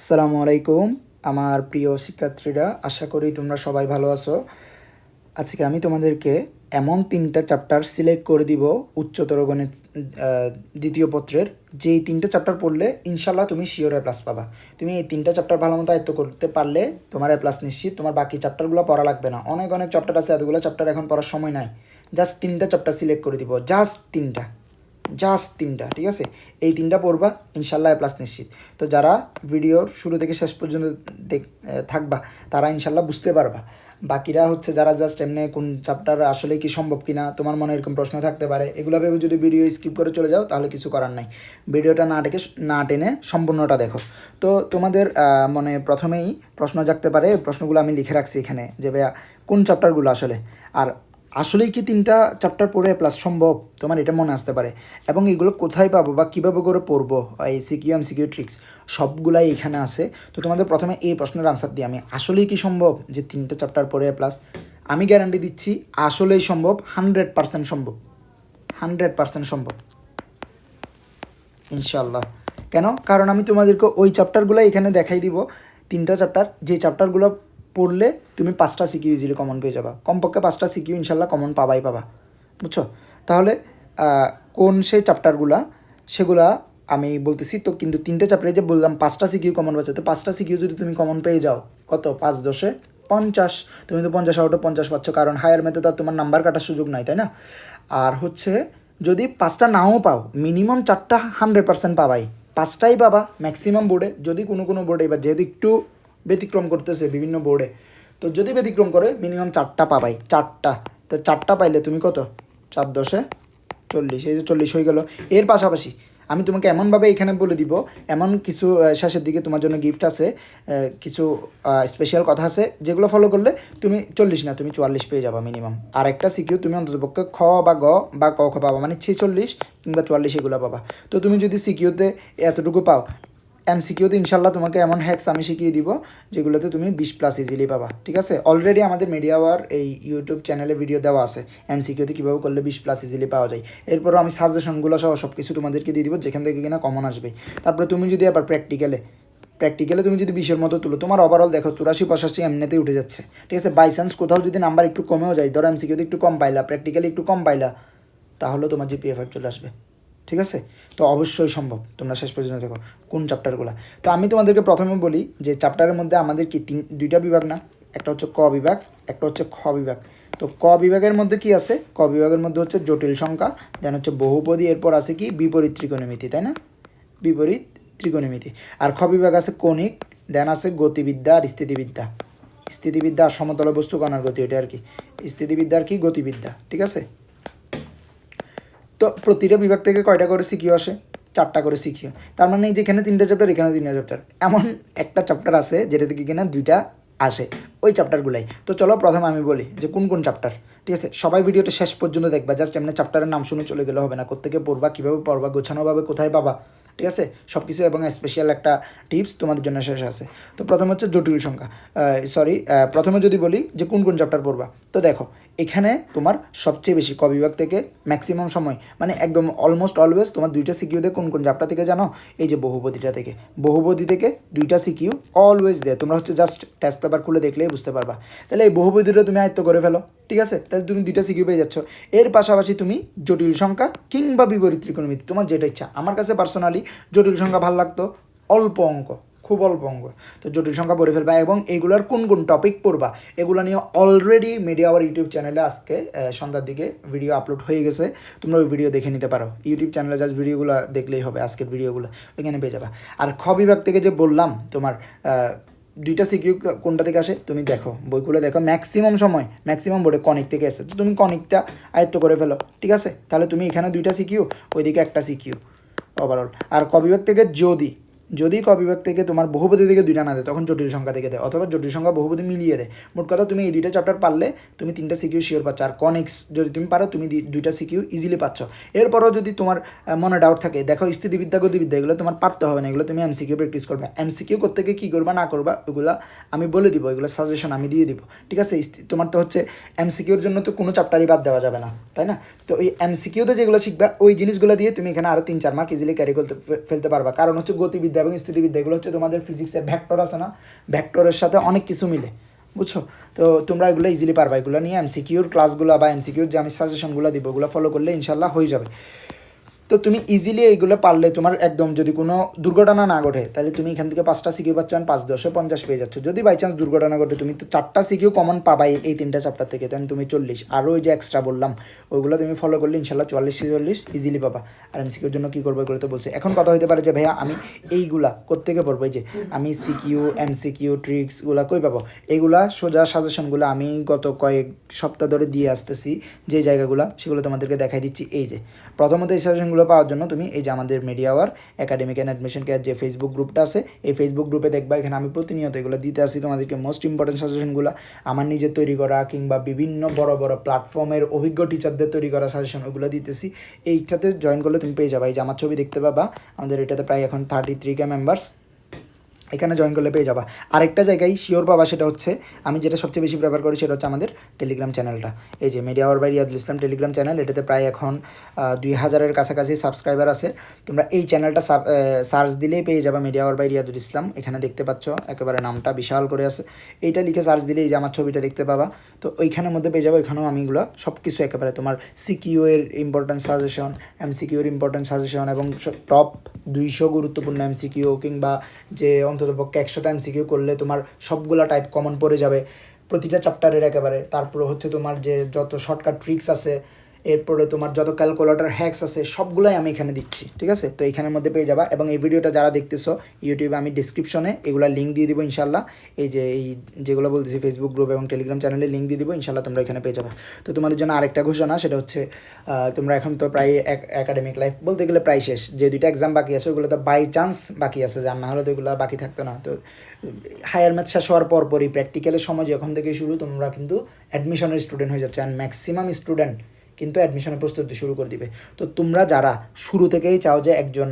আসসালামু আলাইকুম, আমার প্রিয় শিক্ষার্থীরা, আশা করি তোমরা সবাই ভালো আছো। আজকে আমি তোমাদেরকে এমন তিনটা চ্যাপ্টার সিলেক্ট করে দিব উচ্চতর গণিত দ্বিতীয় পত্রের। যেই তিনটা চ্যাপ্টার পড়লে ইনশাল্লাহ তুমি শিওর এ প্লাস পাবা। তুমি এই তিনটা চ্যাপ্টার ভালো মতো আয়ত্ত করতে পারলে তোমার এ প্লাস নিশ্চিত, তোমার বাকি চ্যাপ্টারগুলো পড়া লাগবে না। অনেক অনেক চ্যাপ্টার আছে, এতগুলো চ্যাপ্টার এখন পড়ার সময় নাই। জাস্ট তিনটা চ্যাপ্টার সিলেক্ট করে দিব জাস্ট তিনটা। জাস্ট তিনটা, ঠিক আছে? এই তিনটা পড়বা, ইনশাল্লাহ এ প্লাস নিশ্চিত। তো যারা ভিডিওর শুরু থেকে শেষ পর্যন্ত দেখ থাকবা, তারা ইনশাল্লাহ বুঝতে পারবা। বাকিরা হচ্ছে যারা জাস্ট এমনি কোন চ্যাপ্টার আসলে কি সম্ভব কিনা, তোমার মনে এরকম প্রশ্ন থাকতে পারে, এগুলো ভেবে যদি ভিডিও স্কিপ করে চলে যাও, তাহলে কিছু করার নাই। ভিডিওটা না ডেকে না টেনে সম্পূর্ণটা দেখো। তো তোমাদের মানে প্রথমেই প্রশ্ন জাগতে পারে, প্রশ্নগুলো আমি লিখে রাখছি এখানে, যে ভাইয়া কোন চ্যাপ্টারগুলো আসলে? আর আসলেই কি তিনটা চ্যাপ্টার পড়ে প্লাস সম্ভব? তোমার এটা মনে আসতে পারে। এবং এগুলো কোথায় পাবো বা কীভাবে করে পড়ব? এই সিকিউ এম সিকিউ ট্রিক্স সবগুলাই এখানে আছে। তো তোমাদের প্রথমে এই প্রশ্নের আনসার দিই আমি। আসলেই কি সম্ভব যে তিনটা চ্যাপ্টার পড়ে প্লাস আমি গ্যারান্টি দিচ্ছি, আসলেই সম্ভব হান্ড্রেড পার্সেন্ট সম্ভব। হান্ড্রেড পার্সেন্ট সম্ভব। ইনশাল্লাহ কেন? কারণ আমি তোমাদেরকে ওই চ্যাপ্টারগুলো এখানে দেখাই দিব। তিনটা চ্যাপ্টার যে চ্যাপ্টারগুলো পড়লে তুমি পাঁচটা সিকিউ ইজিলি কমন পেয়ে যাবা। কমপক্ষে পাঁচটা সিকিউ ইনশাল্লাহ কমন পাবাই পাবা। বুঝছ? তাহলে কোন সেই চ্যাপ্টারগুলা সেগুলা আমি বলতেছি, তো কিন্তু তিনটে চ্যাপ্টারে যে বললাম, পাঁচটা সিকিউ কমন পাচ্ছ, তো পাঁচটা সিকিউ যদি তুমি কমন পেয়ে যাও, কত? পাঁচ, দশে পঞ্চাশ। তুমি তো পঞ্চাশ আউটে পঞ্চাশ পাচ্ছ, কারণ হায়ার মেতে তো তোমার নাম্বার কাটার সুযোগ নাই, তাই না? আর হচ্ছে, যদি পাঁচটা নাও পাও মিনিমাম চারটা হান্ড্রেড পার্সেন্ট পাবাই। পাঁচটাই পাবা ম্যাক্সিমাম বোর্ডে যদি কোনো কোনো বোর্ডে এবার যেহেতু একটু ব্যতিক্রম করতেছে বিভিন্ন বোর্ডে তো যদি ব্যতিক্রম করে মিনিমাম চারটা পাবাই, চারটা। তো চারটা পাইলে তুমি কত? চার দশে চল্লিশ, এই যে চল্লিশ হয়ে গেল। এর পাশাপাশি আমি তোমাকে এমনভাবে এখানে বলে দিব, এমন কিছু শেষের দিকে তোমার জন্য গিফট আছে কিছু স্পেশাল কথা আছে, যেগুলো ফলো করলে তুমি চল্লিশ না, তুমি চুয়াল্লিশ পেয়ে যাবা মিনিমাম আর একটা সিকিউ তুমি অন্ততপক্ষে খ বা গ বা ক খ পাবা মানে ছেচল্লিশ কিংবা চুয়াল্লিশ এগুলো পাবা। তো তুমি যদি সিকিউতে এতটুকু পাও এমসিকিউতে ইনশাল্লাহ তোমাকে এমন হ্যাক্স আমি শিখিয়ে দিব, যেগুলোতে তুমি বিশ প্লাস ইজিলি পাবা, ঠিক আছে? অলরেডি আমাদের মিডিয়া ওয়ার এই ইউটিউব চ্যানেলে ভিডিও দেওয়া আছে এমসিকিউতে কীভাবে করলে বিশ প্লাস ইজিলি পাওয়া যায়। এরপরও আমি সাজেশনগুলো সহ সব কিছু তোমাদেরকে দিয়ে দিব, যেখান থেকে কিনা কমন আসবে। তারপরে তুমি যদি আবার প্র্যাকটিক্যালে প্র্যাকটিক্যালে তুমি যদি বিশের মতো তুলো, তোমার ওভারঅল দেখো চুরাশি পঁচাশি এমনিতেই উঠে যাচ্ছে, ঠিক আছে? বাই চান্স কোথাও যদি নাম্বার একটু কমেও যায়, ধরো এমসিকিউতে একটু কম পাইলা প্র্যাকটিক্যালি একটু কম পাইলা, তাহলে তোমার জিপিএ চলে আসবে। ঠিক আছে? তো অবশ্যই সম্ভব। তোমরা শেষ পর্যন্ত দেখো কোন চ্যাপ্টারগুলো তো আমি তোমাদেরকে প্রথমে বলি যে চ্যাপ্টারের মধ্যে আমাদের কি তিন, দুইটা বিভাগ না? একটা হচ্ছে ক বিভাগ, একটা হচ্ছে খ বিভাগ। তো ক বিভাগের মধ্যে কি আছে? ক বিভাগের মধ্যে হচ্ছে জটিল সংখ্যা দেন হচ্ছে বহুপদী, এরপর আছে কি? বিপরীত ত্রিকোণমিতি, তাই না? বিপরীত ত্রিকোণমিতি। আর খ বিভাগ আছে কণিক দেন আছে গতিবিদ্যা আর স্থিতিবিদ্যা। স্থিতিবিদ্যা আর সমতল বস্তু কণার গতি এটা আর কি। স্থিতিবিদ্যা আর কি গতিবিদ্যা, ঠিক আছে? তো প্রতিটা বিভাগ থেকে কয়টা করে সিকিউ আসে? চারটা করে সিকিউ। তার মানে এই যেখানে তিনটা চ্যাপ্টার এখানে তিনটা চ্যাপ্টার এমন একটা চ্যাপ্টার আছে যেটা থেকে কিনা দুইটা আসে ওই চ্যাপ্টারগুলাই তো চলো প্রথমে আমি বলি যে কোন কোন চ্যাপ্টার ঠিক আছে? সবাই ভিডিওটা শেষ পর্যন্ত দেখবা জাস্ট এমনি চ্যাপ্টারের নাম শুনে চলে গেলে হবে না। কোথেকে পড়বা, কীভাবে পড়বা গোছানোভাবে কোথায় পাবা, ঠিক আছে? সব কিছু এবং স্পেশাল একটা টিপস তোমাদের জন্য শেষ আছে। তো প্রথমে হচ্ছে জটিল সংখ্যা। সরি প্রথমে যদি বলি যে কোন কোন চ্যাপ্টার পড়বা, তো দেখো এখানে তোমার সবচেয়ে বেশি ক বিভাগ থেকে ম্যাক্সিমাম সময় মানে একদম অলমোস্ট অলওয়েজ তোমার দুইটা সিকিউ দেয়। কোন কোন চ্যাপ্টার থেকে জানো? এই যে বহুপদীটা থেকে। বহুপদী থেকে দুইটা সিকিউ অলওয়েজ দেয়। তোমরা হচ্ছে জাস্ট টেস্ট পেপার খুলে দেখলেই বুঝতে পারবা। তাহলে এই বহুপদীটা তুমি আয়ত্ত করে ফেলো, ঠিক আছে? তাহলে তুমি দুইটা সিকিউ পেয়ে যাচ্ছ। এর পাশাপাশি তুমি জটিল সংখ্যা কিংবা বিপরীত ত্রিকোণমিতি, তোমার যেটা ইচ্ছা। আমার কাছে পার্সোনালি জটিল সংখ্যা ভালো লাগতো, অল্প অঙ্ক। খুব অল্প অঙ্ক তো জটিল সংখ্যা পড়ে ফেলবা এবং এগুলোর কোন কোন টপিক পড়বা, এগুলো নিয়ে অলরেডি মিডিয়া আওয়ার ইউটিউব চ্যানেলে আজকে সন্ধ্যার দিকে ভিডিও আপলোড হয়ে গেছে। তোমরা ওই ভিডিও দেখে নিতে পারো। ইউটিউব চ্যানেলে জাস্ট ভিডিওগুলো দেখলেই হবে, আজকের ভিডিওগুলো ওইখানে পেয়ে যাবা। আর খ বিভাগ থেকে যে বললাম তোমার দুইটা সিকিউ কোনটা থেকে আসে, তুমি দেখো। বইগুলো দেখো। ম্যাক্সিমাম সময় ম্যাক্সিমাম বোর্ডে কনিক থেকে আসে তো তুমি কনিকটা আয়ত্ত করে ফেলো, ঠিক আছে? তাহলে তুমি এখানে দুইটা সিকিউ ওইদিকে একটা সিকিউ ওভারঅল আর ক বিভাগ থেকে যদি যদি ক বিভাগ থেকে তোমার বহুপদী থেকে দুইটা না দেয়, তখন জটিল সংখ্যা থেকে দেয়, অথবা জটিল সংখ্যা বহুপদী মিলিয়ে দেয়। মোট কথা, তুমি এই দুইটা চ্যাপ্টার পারলে তুমি তিনটা সিকিউ শিওর পাচ্ছ, আর কনেক্স যদি তুমি পারো, তুমি দুইটা সিকিউ ইজিলি পাচ্ছ। এরপরও যদি তোমার মনে ডাউট থাকে, দেখো স্থিতিবিদ্যা, গতিবিদ্যা, এগুলো তোমার পারতে হবে না, এগুলো তুমি এমসিকিউ প্র্যাকটিস করবে। এমসিকিউ করতে গিয়ে কী করবা, না করবা এগুলো আমি বলে দিব, এগুলো সাজেশন আমি দিয়ে দিব। ঠিক আছে তোমার তো হচ্ছে এমসিকিউর জন্য তো কোনো চ্যাপ্টারই বাদ দেওয়া যাবে না, তাই না? তো ওই এমসিকিউতে যেগুলো শিখবা, ওই জিনিসগুলো দিয়ে তুমি এখানে আরও তিন, চার মার্ক ইজিলি ক্যারি করতে ফেলতে পারবা। কারণ হচ্ছে গতিবিদ্যা জ্যামিতিবিদ্যা এবং স্থিতিবিদ্যা, এগুলো হচ্ছে তোমাদের ফিজিক্সের ভ্যাক্টর আছে না? ভ্যাক্টরের সাথে অনেক কিছু মিলে, বুঝছ? তো তোমরা এগুলো ইজিলি পারবা। এগুলো নিয়ে এমসিকিউর ক্লাসগুলো বা এমসিকিউর যে আমি সাজেশনগুলো দিব ওগুলো ফলো করলে ইনশাল্লাহ হয়ে যাবে। তো তুমি ইজিলি এইগুলো পারলে তোমার একদম যদি কোনো দুর্ঘটনা না ঘটে, তাহলে তুমি এখান থেকে পাঁচটা সিকিউ পাচ্ছ পাঁচ দশে পঞ্চাশ পেয়ে যাচ্ছ। যদি বাই চান্স দুর্ঘটনা ঘটে, তুমি তো চারটা সিকিউ কমন পাবাই এই তিনটা চ্যাপ্টার থেকে তাহলে তুমি চল্লিশ। আরও ওই যে এক্সট্রা বললাম, ওইগুলো তুমি ফলো করলে ইনশাল্লাহ চুয়াল্লিশ চল্লিশ ইজিলি পাবা। আর এম সিকিউর জন্য কী করব এগুলো তো বলছে। এখন কথা হতে পারে যে, ভাইয়া, আমি এইগুলা কোত্থেকে পড়ব? এই যে, আমি সিকিউ এম সিকিউ ট্রিক্সগুলো কই পাবো? এইগুলা সোজা সাজেশনগুলো আমি গত কয়েক সপ্তাহ ধরে দিয়ে আসতেছি, যে জায়গাগুলো, সেগুলো তোমাদেরকে দেখাই দিচ্ছি। এই যে, প্রথমত এই সাজেশনগুলো পাওয়ার জন্য তুমি এই যে আমাদের media hour academic and admission care যে ফেসবুক গ্রুপটা আছে, এই ফেসবুক গ্রুপে দেখবা এখানে আমি প্রতিনিয়ত এগুলো দিতে আসি তোমাদেরকে মোস্ট ইম্পর্টেন্ট সাজেশনগুলো আমার নিজের তৈরি করা কিংবা বিভিন্ন বড় বড় প্ল্যাটফর্মের অভিজ্ঞ টিচারদের তৈরি করা সাজেশন ওগুলো দিতেছি। এইটাতে জয়েন করলে তুমি পেয়ে যাবা। এই যে আমার ছবি দেখতে পাবা, আমাদের এটাতে প্রায় এখন থার্টি থ্রি কে মেম্বার্স এখানে জয়েন করলে পেয়ে যাবা। আরেকটা জায়গায় শিওর পাবা সেটা হচ্ছে, আমি যেটা সবচেয়ে বেশি প্রেফার করি সেটা হচ্ছে আমাদের টেলিগ্রাম চ্যানেলটা এই যে media hour by Riadul Islam Telegram channel এটাতে প্রায় এখন দুই হাজারের কাছাকাছি সাবস্ক্রাইবার আছে। তোমরা এই চ্যানেলটা সার্চ দিলেই পেয়ে যাবা media hour by Riadul Islam এখানে দেখতে পাচ্ছ, একেবারে নামটা বিশাল করে আছে। এইটা লিখে সার্চ দিলেই যে আমার ছবিটা দেখতে পাবা। তো ওইখানের মধ্যে পেয়ে যাব, ওইখানেও আমি এগুলো সব কিছু একেবারে তোমার সিকিউ এর ইম্পর্টেন্ট সাজেশন এম সিকিউর ইম্পর্টেন্ট সাজেশন এবং টপ দুইশো গুরুত্বপূর্ণ এম সিকিউ কিংবা যে অন্তত পক্ষে একশোটা এম সিকিউ করলে তোমার সবগুলা টাইপ কমন পড়ে যাবে। প্রতিটা চ্যাপ্টারের একেবারে। তারপরে হচ্ছে তোমার যে যত শর্টকাট ট্রিক্স আছে এরপরে তোমার যত ক্যালকুলেটর হ্যাক্স আছে, সবগুলোই আমি এখানে দিচ্ছি, ঠিক আছে? তো এখানের মধ্যে পেয়ে যাবা এবং এই ভিডিওটা যারা দেখতেছো ইউটিউবে আমি ডিসক্রিপশনে এগুলা লিঙ্ক দিয়ে দিব ইনশাল্লাহ এই যে এই যেগুলো বলতেছি ফেসবুক গ্রুপ এবং টেলিগ্রাম চ্যানেলে লিঙ্ক দিয়ে দিব ইনশাল্লাহ তোমরা এখানে পেয়ে যাবে। তো তোমাদের জন্য আরেকটা ঘোষণা, সেটা হচ্ছে তোমরা এখন তো প্রায় একাডেমিক লাইফ বলতে গেলে প্রায় শেষ। যে দুইটা এক্সাম বাকি আছে ওগুলো তো বাই চান্স বাকি আছে, যার না হলে তো এগুলো বাকি থাকতো না। তো হায়ার ম্যাথ শেষ হওয়ার পর পরই প্র্যাকটিক্যালের সময় যখন থেকে শুরু, তোমরা কিন্তু অ্যাডমিশনের স্টুডেন্ট হয়ে যাচ্ছে। অ্যান্ড ম্যাক্সিমাম স্টুডেন্ট কিন্তু অ্যাডমিশনের প্রস্তুতি শুরু করে দিবে। তো তোমরা যারা শুরু থেকেই চাও যে একজন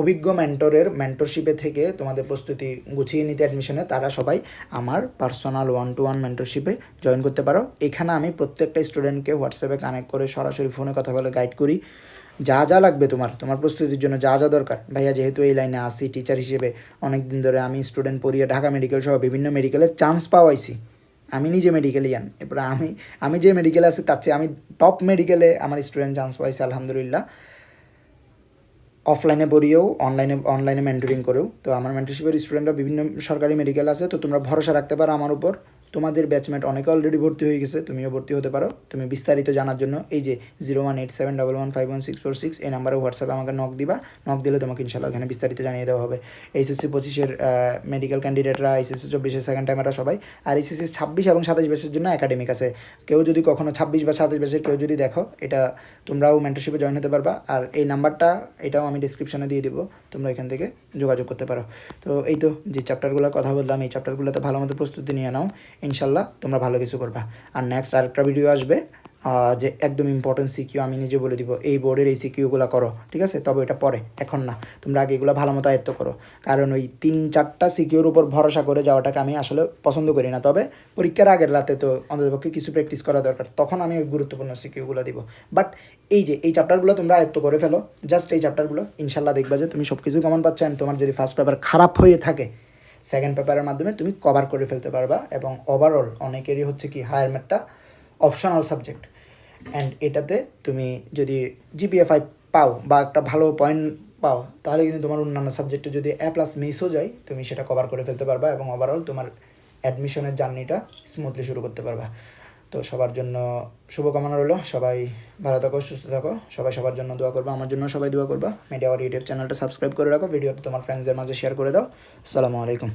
অভিজ্ঞ মেন্টরের মেন্টরশিপে থেকে তোমাদের প্রস্তুতি গুছিয়ে নিতে অ্যাডমিশনে তারা সবাই আমার পার্সোনাল ওয়ান টু ওয়ান মেন্টরশিপে জয়েন করতে পারো। এখানে আমি প্রত্যেকটা স্টুডেন্টকে হোয়াটসঅ্যাপে কানেক্ট করে সরাসরি ফোনে কথা বলে গাইড করি। যা যা লাগবে তোমার তোমার প্রস্তুতির জন্য যা যা দরকার। ভাইয়া, যেহেতু এই লাইনে আসি টিচার হিসেবে অনেক দিন ধরে আমি স্টুডেন্ট পড়িয়ে ঢাকা মেডিকেল সহ বিভিন্ন মেডিকেলে চান্স পাওয়াইছি। আমি নিজে মেডিকেলে যান এরপরে আমি আমি যে মেডিকেলে আছি, তার চেয়ে আমি টপ মেডিকেলে আমার স্টুডেন্ট চান্স পাইছি, আলহামদুলিল্লাহ। অফলাইনে পড়িয়েও অনলাইনে অনলাইনে মেন্টরিং করেও। তো আমার মেন্টরশিপের স্টুডেন্টরা বিভিন্ন সরকারি মেডিকেল আছে, তো তোমরা ভরসা রাখতে পারো আমার উপর। তোমাদের ব্যাচমেট অনেকে অলরেডি ভর্তি হয়ে গেছে, তুমিও ভর্তি হতে পারো। তুমি বিস্তারিত জানার জন্য এই যে zero one eight seven double one five one six four six এই নাম্বারে হোয়াটসঅ্যাপে আমাকে নক দিবা। নক দিলে তোমাকে ইনশাল্লাহ ওখানে বিস্তারিত জানিয়ে দেওয়া হবে। এইচএসসি পঁচিশের মেডিকেল ক্যান্ডিডেটরা এইচএসসি চব্বিশের সেকেন্ড টাইমাররা সবাই। আর এইচএসসি ছাব্বিশ এবং সাতাশ বেসের জন্য একাডেমিক আছে। কেউ যদি কখনো ছাব্বিশ বা সাতাশ বেসের কেউ যদি দেখো, এটা তোমরাও মেন্টারশিপে জয়েন হতে পারবা। আর এই নাম্বারটা এটাও আমি ডিসক্রিপশনে দিয়ে দিব। তোমরা এখান থেকে যোগাযোগ করতে পারো। তো এই তো যে চ্যাপ্টারগুলো কথা বললাম, এই চ্যাপ্টারগুলোতে ভালো মতো প্রস্তুতি নিয়ে নাও। ইনশাল্লাহ তোমরা ভালো কিছু করবা। আর নেক্সট আরেকটা ভিডিও আসবে যে একদম ইম্পর্টেন্ট সিকিউ আমি নিজে বলে দিব, এই বোর্ডের এই সিকিউগুলো করো, ঠিক আছে? তবে এটা পরে, এখন না। তোমরা আগে এগুলো ভালো মতো আয়ত্ত করো। কারণ ওই তিন চারটা সিকিউর উপর ভরসা করে যাওয়াটাকে আমি আসলে পছন্দ করি না। তবে পরীক্ষার আগের রাতে তো অন্ততপক্ষে কিছু প্র্যাকটিস করা দরকার, তখন আমি ওই গুরুত্বপূর্ণ সিকিউগুলো দিব। বাট এই যে, এই চ্যাপ্টারগুলো তোমরা আয়ত্ত করে ফেলো জাস্ট এই চ্যাপ্টারগুলো ইনশাল্লাহ দেখবা যে তুমি সব কিছু কেমন পাচ্ছ তোমার যদি ফার্স্ট পেপার খারাপ হয়ে থাকে সেকেন্ড পেপারের মাধ্যমে তুমি কভার করে ফেলতে পারবা এবং ওভারঅল অনেকেরই হচ্ছে কি হায়ার ম্যাথটা অপশনাল সাবজেক্ট অ্যান্ড এটাতে তুমি যদি জিপিএ ফাইভ পাও বা একটা ভালো পয়েন্ট পাও, তাহলে কিন্তু তোমার অন্যান্য সাবজেক্টে যদি এ প্লাস মিসও যায়, তুমি সেটা কভার করে ফেলতে পারবা এবং ওভারঅল তোমার অ্যাডমিশনের জার্নিটা স্মুথলি শুরু করতে পারবা। তো সবার জন্য শুভকামনা রইল। সবাই ভালো থাকো, সুস্থ থাকো। সবাই সবার জন্য দোয়া করবা, আমার জন্য সবাই দোয়া করবা। মিডিয়া ইউটিউব চ্যানেলটা সাবস্ক্রাইব করে রাখো, ভিডিওটা তোমার ফ্রেন্ডসদের মাঝে শেয়ার করে দাও। আসসালামু আলাইকুম।